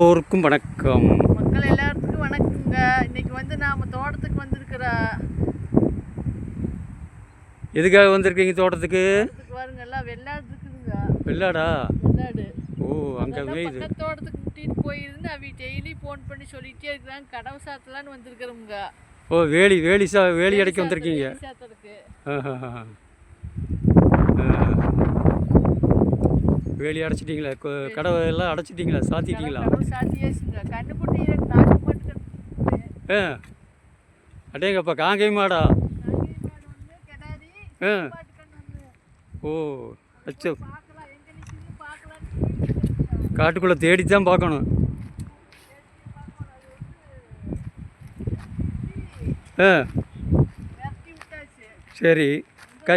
எல்லோருக்கும் வணக்கம். மக்கள் எல்லாத்துக்கும் வணக்கங்க. இன்னைக்கு வந்து நாம தோட்டத்துக்கு வந்திருக்கிற எதுக்காக வந்திருக்கீங்க தோட்டத்துக்கு? பாருங்க எல்லாம் வெள்ளாடு இருக்குதுங்க வெள்ளாடா? வெள்ளாடு. ஓ அங்கே மேயுது தோட்டத்துக்கு கூட்டிட்டு போயிருந்து அவி டெய்லி ஃபோன் பண்ணி சொல்லிட்டே இருக்கிறாங்க. கடவு சாத்தலான்னு வந்திருக்கிறோமுங்க. ஓ வேலி வேலி சா வேலி அடைக்க வந்திருக்கீங்க. ஆ. வேலி அடைச்சிட்டிங்களா? கடவை எல்லாம் அடைச்சிட்டிங்களா? சாத்திட்டீங்களா? ஆ. அடேங்கப்பா காங்கை மாடா. ஆ. ஓ அச்சோ. காட்டுக்குள்ளே தேடி தான் பார்க்கணும் ஆ சரி. கை.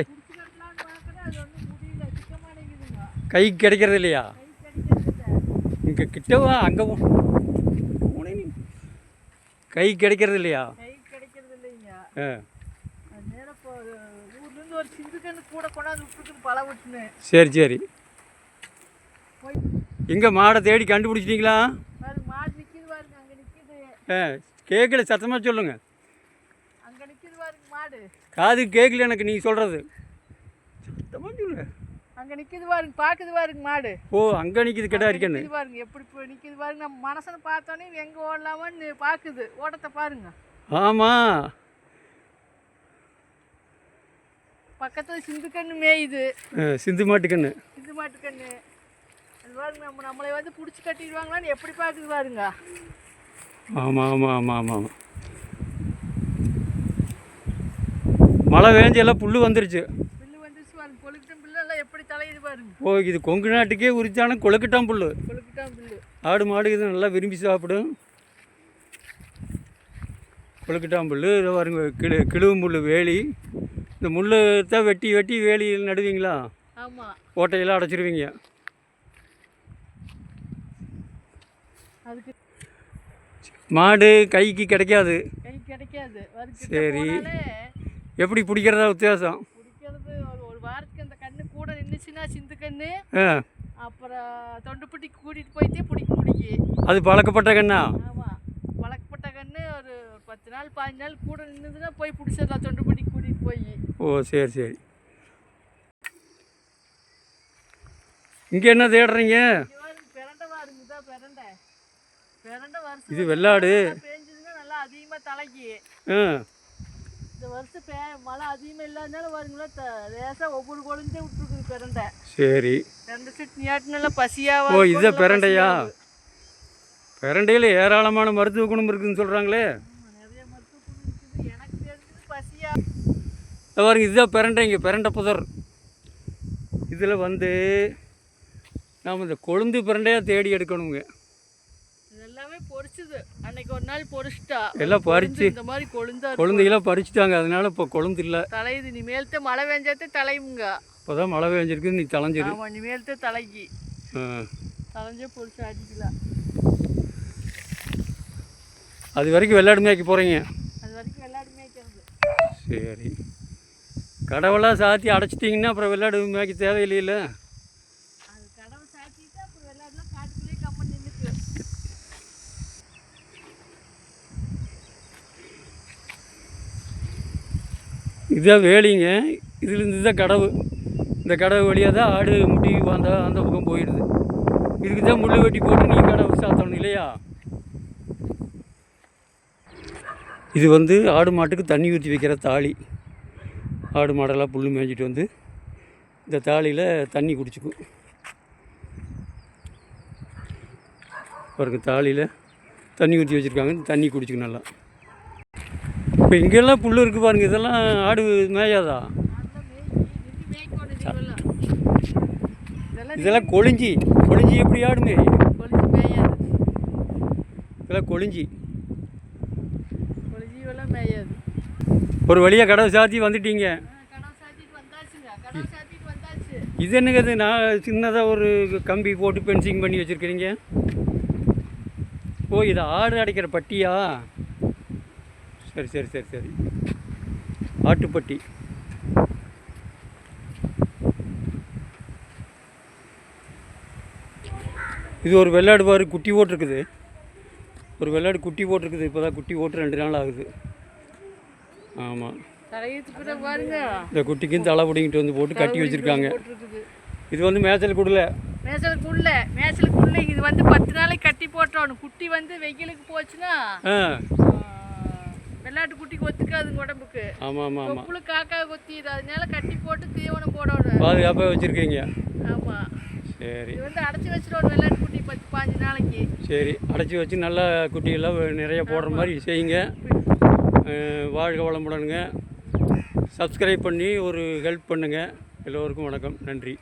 கைக்கு கிடைக்கிறது இல்லையா? கை இங்கே கிட்டவா? அங்கே கை கிடைக்கிறது இல்லையா? கை சரி சரி. எங்கே மாடை தேடி கண்டுபிடிச்சிட்டிங்களா? ஆ கேட்கல சத்தமாக சொல்லுங்கள் மாடு. காது கேட்கல எனக்கு நீங்கள் சொல்கிறது சத்தமாக சொல்லு அங்கே நிற்கிது பாருங்க பார்க்குது பாருங்க மாடு. ஓ அங்கே நிற்கிது கிட்ட இருக்கேன்னு. பாருங்க எப்படி நிற்கிது பாருங்க. நம்ம மனசனை பார்த்தோன்னே எங்கே ஓடலாமான்னு பார்க்குது ஓட்டத்தை பாருங்க. ஆமாம் பக்கத்தில் சிந்து கண்ணு மேயுது. சிந்து மாட்டுக்கண்ணு சிந்து மாட்டு கண்ணு. அது பாருங்க நம்ம நம்மளை வந்து பிடிச்சி கட்டிடுவாங்களான்னு எப்படி பார்க்குது பாருங்க. ஆமாம் ஆமாம் ஆமாம் ஆமாம் ஆமாம் மழை வேஞ்சு எல்லாம் புல் வந்துருச்சு பாருங்க பொழுக்கிட்டம் பில்லு எல்லாம் எப்படி தலையுது பாருங்க. ஓ இது கொங்கு நாட்டுக்கே உரித்தான கொழுக்கட்டான் புல் ஆடு மாடு இது நல்லா விரும்பி சாப்பிடும். கொழுக்கட்டான் புல் இதை பாருங்க கிழு கிழுவு முள் வேலி. இந்த முள் தான் வெட்டி வெட்டி வேலியில் நடுவீங்களா? ஓட்டையெல்லாம் அடைச்சிருவீங்க. மாடு கைக்கு கிடைக்காது. சரி. எப்படி பிடிக்கிறதா வித்தியாசம் பிடிக்கிறது ஒரு ஒரு வாரத்துக்கு அந்த கண்ணு கூட நின்றுச்சுன்னா சிந்து கண்ணு அப்புறம் தொண்டுப்பட்டி கூட்டிகிட்டு போயிட்டே பிடிக்க முடியும் அது பழக்கப்பட்ட கண்ணா? ஆமாம் வளர்க்கப்பட்ட கண்ணு ஒரு பத்து நாள் பாஞ்சு நாள் கூட நின்றுதுன்னா போய் பிடிச்சிடலாம் தொண்டுப்பட்டி கூட்டிகிட்டு போய். ஓ சரி சரி. இங்கே என்ன தேடுறீங்க? இது வெள்ளாடு. பேஞ்சதுன்னா நல்லா அதிகமாக தலைக்கு. இந்த வருஷம் மழை அதிகமாக இல்லாதனால பாருங்களேன் த லேசாக ஒவ்வொரு குழந்தையும் விட்டுருக்குது. சரி. பசியாக ஓ இதுதான் பிரண்டையா பிரண்டையில் ஏராளமான மருத்துவ குணம் இருக்குதுன்னு சொல்கிறாங்களே இதை பாருங்க இதுதான் பிரண்டைங்க பிரண்டை புதர். இதில் வந்து நாம் இந்த கொழுந்து பிரண்டையாக தேடி எடுக்கணுங்க. இது எல்லாமே பொரிச்சுது. அன்னைக்கு ஒரு நாள் பொரிச்சிட்டா. எல்லாம் பறிச்சு. இந்த மாதிரி கொழுந்தா. கொழுந்தையெல்லாம் பறிச்சுட்டாங்க அதனால இப்போ கொழுந்து இல்லை. தலையுது இனிமேல்te மழை பெஞ்சாத்தே தலையுங்க இப்போ தான் மழை பெஞ்சிருக்கு நீ தலைஞ்சிரு. இனிமேல்te தலைக்கு. தலைஞ்சே பொரிச்சு அடிக்கலாம் அது வரைக்கும் வெள்ளாடு மேய்க்க போகிறீங்க அது வரைக்கும் வெள்ளாடு மேய்க்கிறது. சரி. கடவுளாக சாத்தி அடைச்சிட்டிங்கன்னா அப்புறம் வெள்ளாடு மேய்க்க தேவையில்லையில? இதுதான் வேலிங்க. இதுலேருந்து தான் கடவு. இந்த கடவு வழியாக தான் ஆடு முட்டி அந்த அந்த பக்கம் போயிடுது. இதுக்கு தான் முள் வெட்டி போட்டு நீங்கள் கடவு சாத்தணும் இல்லையா? இது வந்து ஆடு மாட்டுக்கு தண்ணி ஊற்றி வைக்கிற தாலி ஆடு மாடெல்லாம் புல் மேய்ஞ்சிட்டு வந்து இந்த தாலியில் தண்ணி குடிச்சுக்கும். பாருங்கள் தாலியில் தண்ணி ஊற்றி வச்சுருக்காங்க தண்ணி குடிச்சுக்கும் நல்லா. இப்போ இங்கெல்லாம் புல் இருக்குது பாருங்கள் இதெல்லாம் ஆடு மேயாதா? இதெல்லாம் கொழிஞ்சி கொழிஞ்சி எப்படி ஆடு மேய் கொலிஞ்சு மேயாது. இதெல்லாம் கொழிஞ்சி. ஒரு வழியாக கடவை சாத்தி வந்துட்டீங்க. இது என்னங்க இது? நான் சின்னதாக ஒரு கம்பி போட்டு பென்சிங் பண்ணி வச்சுருக்கிறீங்க. ஓ இது ஆடு அடைக்கிற பட்டியா? சரி சரி சரி சரி. ஆட்டுப்பட்டி. இது ஒரு வெள்ளாடு பாரு குட்டி போட்டிருக்குது ஒரு வெள்ளாடு குட்டி போட்டிருக்குது இப்போ தான் குட்டி போட்டு ரெண்டு நாள் ஆகுது. ஆமாம் இந்த குட்டிக்கும் தலை பிடிங்கிட்டு வந்து போட்டு கட்டி வச்சுருக்காங்க. இது வந்து மேய்ச்சல் கொடுல. மேசலுக்குள்ள மேசலுக்குள்ள இது வந்து பத்து நாளைக்கு கட்டி போட்டோணும். குட்டி வந்து வெயிலுக்கு போச்சுன்னா வெள்ளாட்டு குட்டிக்கு ஒத்துக்காதுங்க உடம்புக்கு. ஆமாம் ஆமாம் ஆமாம் கொப்புளு காக்கா கொத்திது அதனால கட்டி போட்டு தீவனம் போடணும். பாதுகாப்பாக வச்சுருக்கீங்க. ஆமா. சரி. வந்து அடைச்சி வச்சிடணும் வெள்ளாட்டு குட்டி பத்து பாஞ்சு நாளைக்கு. சரி அடைச்சி வச்சு நல்லா குட்டியெல்லாம் நிறைய போடுற மாதிரி செய்யுங்க. வாழ்க வளமுடனுங்க. சப்ஸ்கிரைப் பண்ணி ஒரு ஹெல்ப் பண்ணுங்கள் எல்லோருக்கும் வணக்கம். நன்றி.